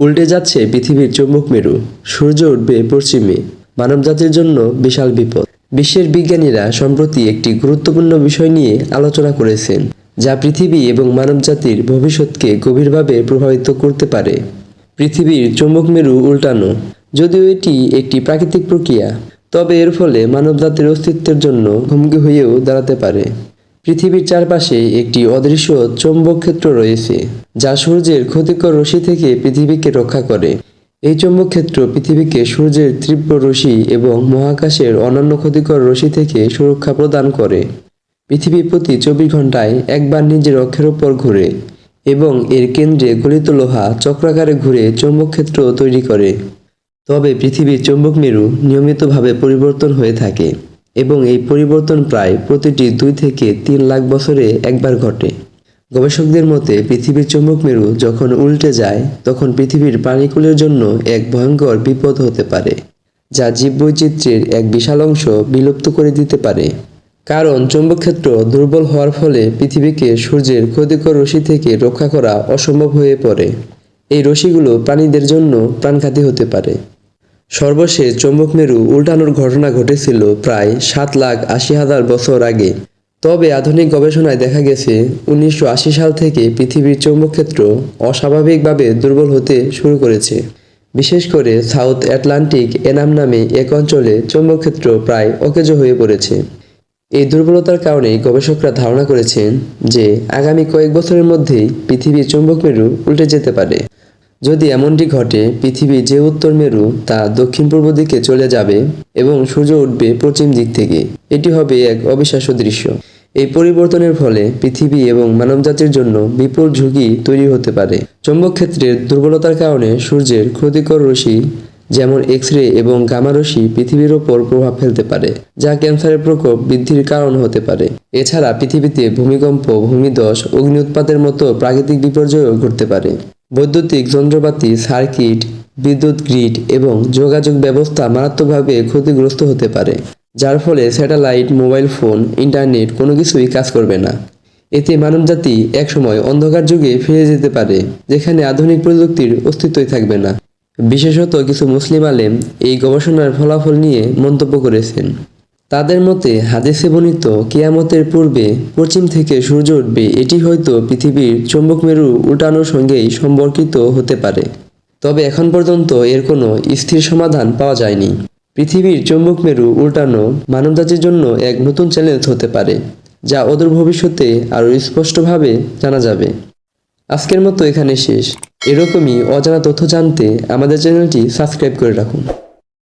উল্টে যাচ্ছে পৃথিবীর চৌম্বক মেরু, সূর্য উঠবে পশ্চিমে। মানবজাতির জন্য বিশাল বিপদ। বিশ্বের বিজ্ঞানীরা সম্প্রতি একটি গুরুত্বপূর্ণ বিষয় নিয়ে আলোচনা করেছেন, যা পৃথিবী এবং মানবজাতির ভবিষ্যৎকে গভীরভাবে প্রভাবিত করতে পারে। পৃথিবীর চৌম্বক মেরু উল্টানো, যদিও এটি একটি প্রাকৃতিক প্রক্রিয়া, তবে এর ফলে মানবজাতির অস্তিত্বের জন্য হুমকি হয়েও দাঁড়াতে পারে। পৃথিবীর চারপাশে একটি অদৃশ্য চৌম্বক ক্ষেত্র রয়েছে, যা সূর্যের ক্ষতিকর রশ্মি থেকে পৃথিবীকে রক্ষা করে। এই চৌম্বক ক্ষেত্র পৃথিবীকে সূর্যের তীব্র রশ্মি এবং মহাকাশের অন্যান্য ক্ষতিকর রশ্মি থেকে সুরক্ষা প্রদান করে। পৃথিবী প্রতি চব্বিশ ঘন্টায় একবার নিজের অক্ষের ওপর ঘুরে এবং এর কেন্দ্রে গলিত লোহা চক্রাকারে ঘুরে চৌম্বক ক্ষেত্র তৈরি করে। তবে পৃথিবীর চৌম্বক মেরু নিয়মিতভাবে পরিবর্তন হয়ে থাকে। এবং এই পরিবর্তন প্রায় প্রতিটি দুই থেকে তিন লাখ বছরে একবার ঘটে। গবেষকদের মতে, পৃথিবীর চৌম্বক মেরু যখন উল্টে যায়, তখন পৃথিবীর প্রাণীকুলের জন্য এক ভয়ঙ্কর বিপদ হতে পারে, যা জীববৈচিত্র্যের এক বিশাল অংশ বিলুপ্ত করে দিতে পারে। কারণ চৌম্বকক্ষেত্র দুর্বল হওয়ার ফলে পৃথিবীকে সূর্যের ক্ষতিকর রশি থেকে রক্ষা করা অসম্ভব হয়ে পড়ে। এই রশিগুলো প্রাণীদের জন্য প্রাণঘাতী হতে পারে। সর্বশেষ চৌম্বক মেরু উল্টানোর ঘটনা ঘটেছিল প্রায় সাত লাখ আশি হাজার বছর আগে। তবে আধুনিক গবেষণায় দেখা গেছে, উনিশশো আশি সাল থেকে পৃথিবীর চৌম্বকক্ষেত্র অস্বাভাবিকভাবে দুর্বল হতে শুরু করেছে। বিশেষ করে সাউথ অ্যাটলান্টিক এনাম নামে এক অঞ্চলে চৌম্বকক্ষেত্র প্রায় অকেজো হয়ে পড়েছে। এই দুর্বলতার কারণেই গবেষকরা ধারণা করেছেন যে, আগামী কয়েক বছরের মধ্যেই পৃথিবীর চৌম্বক মেরু উল্টে যেতে পারে। যদি এমনটি ঘটে পৃথিবীর যে উত্তর মেরু, তা দক্ষিণ পূর্ব দিকে চলে যাবে এবং সূর্য উঠবে পশ্চিম দিক থেকে। এটি হবে এক অবিশ্বাস্য দৃশ্য। এই পরিবর্তনের ফলে পৃথিবী এবং মানবজাতির জন্য বিপুল ঝুঁকি তৈরি হতে পারে। চৌম্বক ক্ষেত্রের দুর্বলতার কারণে সূর্যের ক্ষতিকর রশ্মি, যেমন এক্স রে এবং গামা রশ্মি, পৃথিবীর ওপর প্রভাব ফেলতে পারে, যা ক্যান্সারের প্রকোপ বৃদ্ধির কারণ হতে পারে। এছাড়া পৃথিবীতে ভূমিকম্প, ভূমিধস, অগ্নি উৎপাতের মতো প্রাকৃতিক বিপর্যয়ও ঘটতে পারে। বৈদ্যুতিক যন্ত্রপাতি, সার্কিট, বিদ্যুৎ গ্রিড এবং যোগাযোগ ব্যবস্থা মারাত্মকভাবে ক্ষতিগ্রস্ত হতে পারে, যার ফলে স্যাটেলাইট, মোবাইল ফোন, ইন্টারনেট কোনো কিছুই কাজ করবে না। এতে মানবজাতি একসময় অন্ধকার যুগে ফিরে যেতে পারে, যেখানে আধুনিক প্রযুক্তির অস্তিত্বই থাকবে না। বিশেষত কিছু মুসলিম আলেম এই গবেষণার ফলাফল নিয়ে মন্তব্য করেছেন। তাদের মতে, হাদিসে বর্ণিত, কেয়ামতের পূর্বে পশ্চিম থেকে সূর্য উঠবে, এটি হয়তো পৃথিবীর চৌম্বক মেরু উল্টানোর সঙ্গেই সম্পর্কিত হতে পারে। তবে এখন পর্যন্ত এর কোনো স্থির সমাধান পাওয়া যায়নি। পৃথিবীর চৌম্বক মেরু উল্টানো মানবজাতির জন্য এক নতুন চ্যালেঞ্জ হতে পারে, যা অদূর ভবিষ্যতে আরও স্পষ্টভাবে জানা যাবে। আজকের মতো এখানে শেষ। এরকমই অজানা তথ্য জানতে আমাদের চ্যানেলটি সাবস্ক্রাইব করে রাখুন।